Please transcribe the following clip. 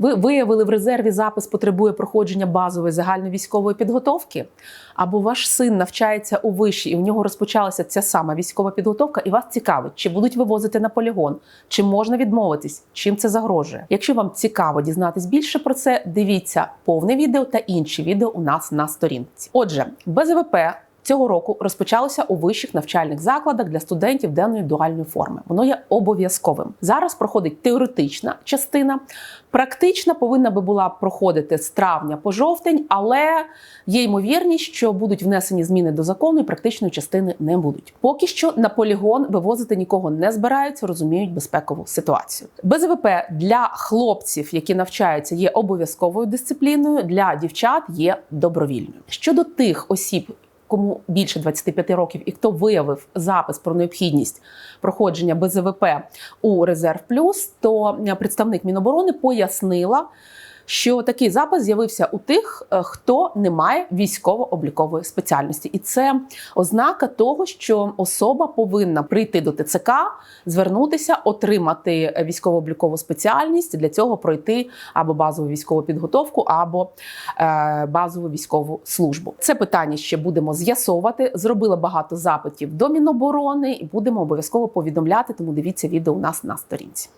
Ви виявили в резерві запис потребує проходження базової загальновійськової підготовки, або ваш син навчається у виші, і в нього розпочалася ця сама військова підготовка, і вас цікавить, чи будуть вивозити на полігон, чи можна відмовитись, чим це загрожує. Якщо вам цікаво дізнатись більше про це, дивіться повне відео та інші відео у нас на сторінці. Отже, БЗВП Цього року розпочалося у вищих навчальних закладах для студентів денної дуальної форми. Воно є обов'язковим. Зараз проходить теоретична частина. Практична повинна би була проходити з травня по жовтень, але є ймовірність, що будуть внесені зміни до закону, і практичної частини не будуть. Поки що на полігон вивозити нікого не збираються, розуміють безпекову ситуацію. БЗВП для хлопців, які навчаються, є обов'язковою дисципліною. Для дівчат є добровільною. Щодо тих осіб, кому більше 25 років і хто виявив запис про необхідність проходження БЗВП у резерв плюс, то представник Міноборони пояснила. Що такий запис з'явився у тих, е, хто не має військово-облікової спеціальності, і це ознака того, що особа повинна прийти до ТЦК, звернутися, отримати військово-облікову спеціальність для цього пройти або базову військову підготовку, або е, базову військову службу. Це питання ще будемо з'ясовувати. Зробили багато запитів до Міноборони і будемо обов'язково повідомляти. Тому дивіться відео у нас на сторінці.